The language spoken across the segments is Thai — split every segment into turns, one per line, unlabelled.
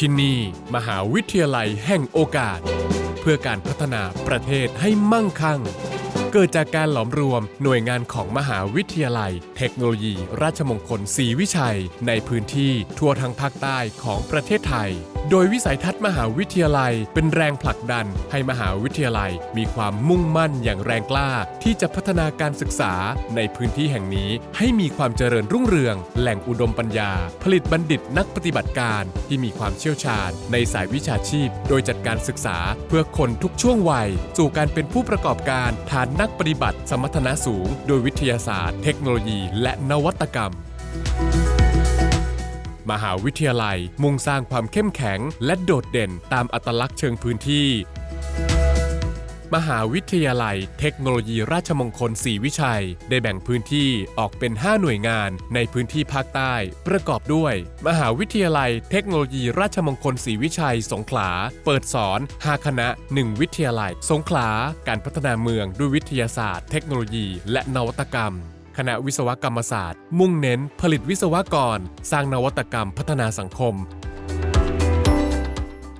ที่นี่มหาวิทยาลัยแห่งโอกาส เพื่อการพัฒนาประเทศให้มั่งคั่ง เกิดจากการหลอมรวมหน่วยงานของมหาวิทยาลัย เทคโนโลยี ราชมงคลศรีวิชัย ในพื้นที่ทั่วทั้งภาคใต้ของประเทศไทย โดยวิสัยทัศน์มหาวิทยาลัยเป็นแรงผลักดัน ให้มหาวิทยาลัยมีความมุ่งมั่นอย่างแรงกล้า ที่จะพัฒนาการศึกษาในพื้นที่แห่งนี้ ให้มีความเจริญรุ่งเรือง แหล่งอุดมปัญญา ผลิตบัณฑิตนักปฏิบัติการที่มีความเชี่ยวชาญ ในสายวิชาชีพ โดยจัดการศึกษาเพื่อคนทุกช่วงวัย สู่การเป็นผู้ประกอบการฐานนักปฏิบัติ สมรรถนะสูง โดยวิทยาศาสตร์ เทคโนโลยี และนวัตกรรม มหาวิทยาลัย มุ่งสร้างความเข้มแข็ง และโดดเด่นตามอัตลักษณ์เชิงพื้นที่ มหาวิทยาลัย เทคโนโลยีราชมงคลศรีวิชัย ได้แบ่งพื้นที่ออกเป็น 5 หน่วยงานในพื้นที่ภาคใต้ ประกอบด้วย มหาวิทยาลัย เทคโนโลยีราชมงคลศรีวิชัย สงขลา เปิดสอน 5 คณะ 1 วิทยาลัย สงขลา การพัฒนาเมืองด้วยวิทยาศาสตร์ เทคโนโลยี และนวัตกรรม คณะวิศวกรรมศาสตร์ มุ่งเน้น ผลิตวิศวกร สร้างนวัตกรรมพัฒนาสังคม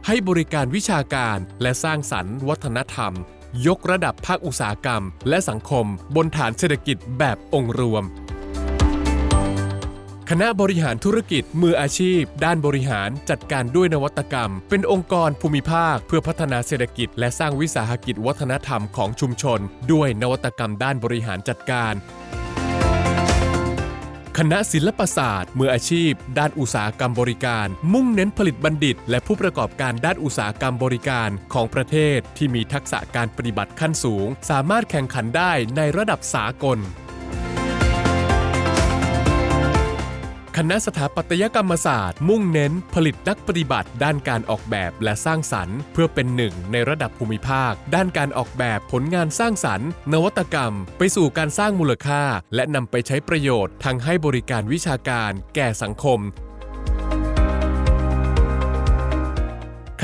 ให้บริการวิชาการและสร้างสรรค์วัฒนธรรม ยกระดับภาคอุตสาหกรรม และสังคม บนฐานเศรษฐกิจแบบองค์รวมคณะบริหารธุรกิจมืออาชีพ ด้านบริหารจัดการด้วยนวัตกรรม เป็นองค์กรภูมิภาค เพื่อพัฒนาเศรษฐกิจ และสร้างวิสาหกิจวัฒนธรรมของชุมชน ด้วยนวัตกรรมด้านบริหารจัดการ คณะศิลปศาสตร์มืออาชีพ ด้านอุตสาหกรรมบริการ มุ่งเน้นผลิตบัณฑิต และผู้ประกอบการด้านอุตสาหกรรมบริการของประเทศที่มีทักษะการปฏิบัติขั้นสูง สามารถแข่งขันได้ในระดับสากล คณะสถาปัตยกรรมศาสตร์ มุ่งเน้นผลิตนักปฏิบัติ ด้านการออกแบบและสร้างสรรค์ เพื่อเป็นหนึ่งในระดับภูมิภาค ด้านการออกแบบผลงานสร้างสรรค์ นวัตกรรม ไปสู่การสร้างมูลค่า และนำไปใช้ประโยชน์ ทั้งให้บริการวิชาการ แก่สังคม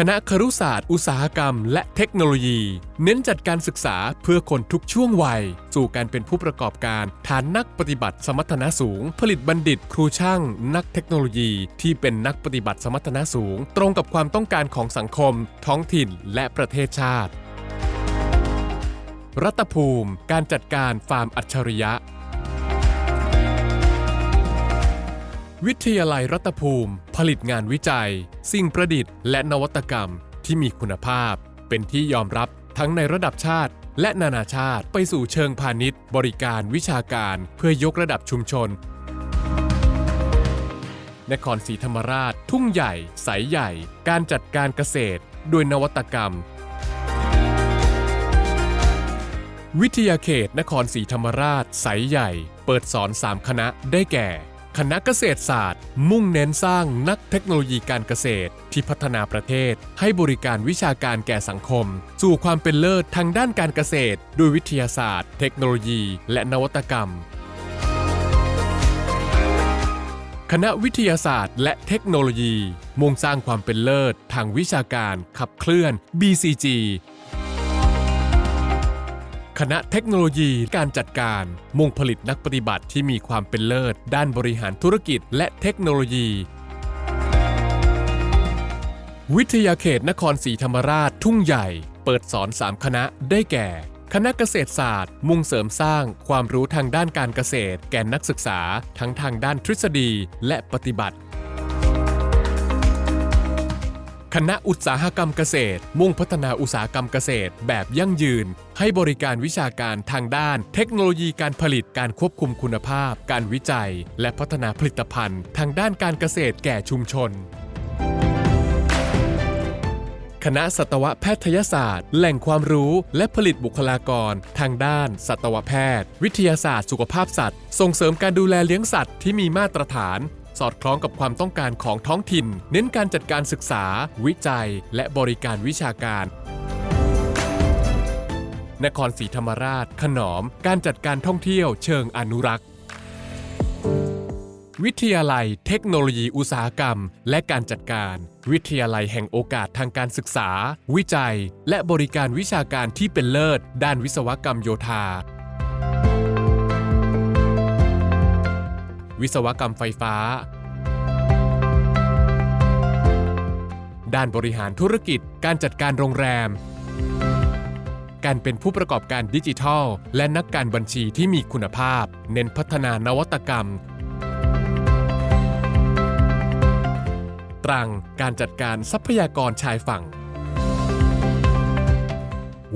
คณะครุศาสตร์ อุตสาหกรรม และเทคโนโลยี เน้นจัดการศึกษาเพื่อคนทุกช่วงวัย สู่การเป็นผู้ประกอบการ ฐานนักปฏิบัติสมรรถนะสูง ผลิตบัณฑิต ครูช่าง นักเทคโนโลยี ที่เป็นนักปฏิบัติสมรรถนะสูง ตรงกับความต้องการของสังคม ท้องถิ่น และประเทศชาติ รัตภูมิ การจัดการฟาร์มอัจฉริยะ วิทยาลัยรัตภูมิ ผลิตงานวิจัย สิ่งประดิษฐ์ และนวัตกรรมที่มีคุณภาพ เป็นที่ยอมรับทั้งในระดับชาติ และนานาชาติไปสู่เชิงพาณิชย์ บริการวิชาการเพื่อยกระดับชุมชน นครศรีธรรมราช ทุ่งใหญ่ใสใหญ่ การจัดการเกษตรด้วยนวัตกรรม วิทยาเขตนครศรีธรรมราชใสใหญ่ เปิดสอน 3 คณะได้แก่ คณะเกษตรศาสตร์ มุ่งเน้นสร้างนักเทคโนโลยีการเกษตร ที่พัฒนาประเทศ ให้บริการวิชาการแก่สังคม สู่ความเป็นเลิศทางด้านการเกษตร ด้วยวิทยาศาสตร์ เทคโนโลยี และนวัตกรรม คณะวิทยาศาสตร์ และเทคโนโลยี มุ่งสร้างความเป็นเลิศ ทางวิชาการขับเคลื่อน BCG คณะเทคโนโลยีการจัดการ มุ่งผลิตนักปฏิบัติที่มีความเป็นเลิศ ด้านบริหารธุรกิจและเทคโนโลยี วิทยาเขตนครศรีธรรมราชทุ่งใหญ่ เปิดสอน 3 คณะได้แก่ คณะเกษตรศาสตร์ มุ่งเสริมสร้าง ความรู้ทางด้านการเกษตร แก่นักศึกษา ทั้งทางด้านทฤษฎีและปฏิบัติ คณะอุตสาหกรรมเกษตร มุ่งพัฒนาอุตสาหกรรมเกษตร แบบยั่งยืน ให้บริการวิชาการทางด้าน เทคโนโลยีการผลิตการควบคุมคุณภาพ การวิจัย และพัฒนาผลิตภัณฑ์ ทางด้านการเกษตรแก่ชุมชนคณะสัตวแพทยศาสตร์ แหล่งความรู้และผลิตบุคลากร ทางด้าน สัตวแพทย์ วิทยาศาสตร์ สุขภาพสัตว์ ส่งเสริมการดูแลเลี้ยงสัตว์ที่มีมาตรฐาน สอดคล้องกับความต้องการของท้องถิ่น เน้นการจัดการศึกษา วิจัย และบริการวิชาการ นครศรีธรรมราช ขนอม การจัดการท่องเที่ยวเชิงอนุรักษ์ วิทยาลัย เทคโนโลยีอุตสาหกรรม และการจัดการ วิทยาลัยแห่งโอกาสทางการศึกษา วิจัย และบริการวิชาการที่เป็นเลิศ ด้านวิศวกรรมโยธา วิศวกรรมไฟฟ้า ด้านบริหารธุรกิจ การจัดการโรงแรม การเป็นผู้ประกอบการดิจิทัล และนักการบัญชีที่มีคุณภาพ เน้นพัฒนานวัตกรรม ตรังการจัดการทรัพยากรชายฝั่ง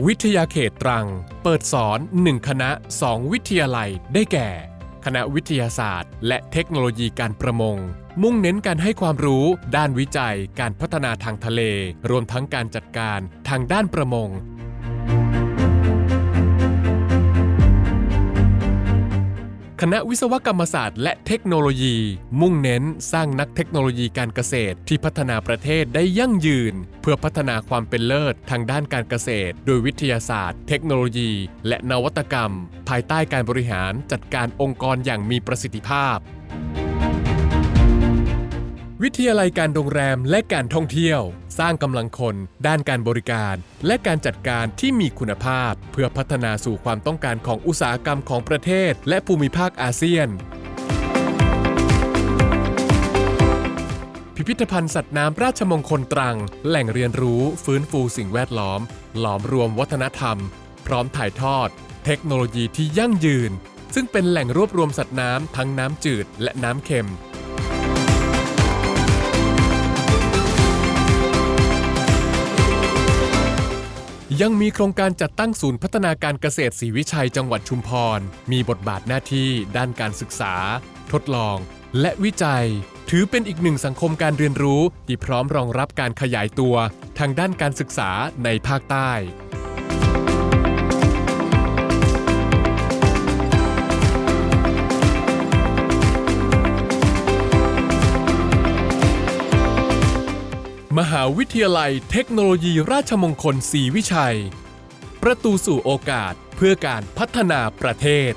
วิทยาเขตตรัง เปิดสอน 1 คณะ 2 วิทยาลัยได้แก่ คณะวิทยาศาสตร์ และเทคโนโลยีการประมง มุ่งเน้นการให้ความรู้ด้านวิจัย การพัฒนาทางทะเล รวมทั้งการจัดการทางด้านประมง คณะวิศวกรรมศาสตร์และเทคโนโลยี มุ่งเน้นสร้างนักเทคโนโลยีการเกษตร ที่พัฒนาประเทศได้ยั่งยืน เพื่อพัฒนาความเป็นเลิศทางด้านการเกษตร โดยวิทยาศาสตร์ เทคโนโลยี และนวัตกรรม ภายใต้การบริหารจัดการองค์กรอย่างมีประสิทธิภาพ วิทยาลัยการโรงแรมและการท่องเที่ยว สร้างกำลังคนด้านการบริการ และการจัดการที่มีคุณภาพ เพื่อพัฒนาสู่ความต้องการของอุตสาหกรรมของประเทศ และภูมิภาคอาเซียน พิพิธภัณฑ์สัตว์น้ำราชมงคลตรัง แหล่งเรียนรู้ฟื้นฟูสิ่งแวดล้อม หลอมรวมวัฒนธรรม พร้อมถ่ายทอด เทคโนโลยีที่ยั่งยืน ซึ่งเป็นแหล่งรวบรวมสัตว์น้ำทั้งน้ำจืดและน้ำเค็ม ยังมีโครงการจัดตั้งศูนย์พัฒนาการเกษตรศรีวิชัยจังหวัดชุมพร มีบทบาทหน้าที่ด้านการศึกษา ทดลอง และวิจัย ถือเป็นอีกหนึ่งสังคมการเรียนรู้ ที่พร้อมรองรับการขยายตัว ทางด้านการศึกษาในภาคใต้ มหาวิทยาลัยเทคโนโลยีราชมงคลศรีวิชัย ประตูสู่โอกาสเพื่อการพัฒนาประเทศ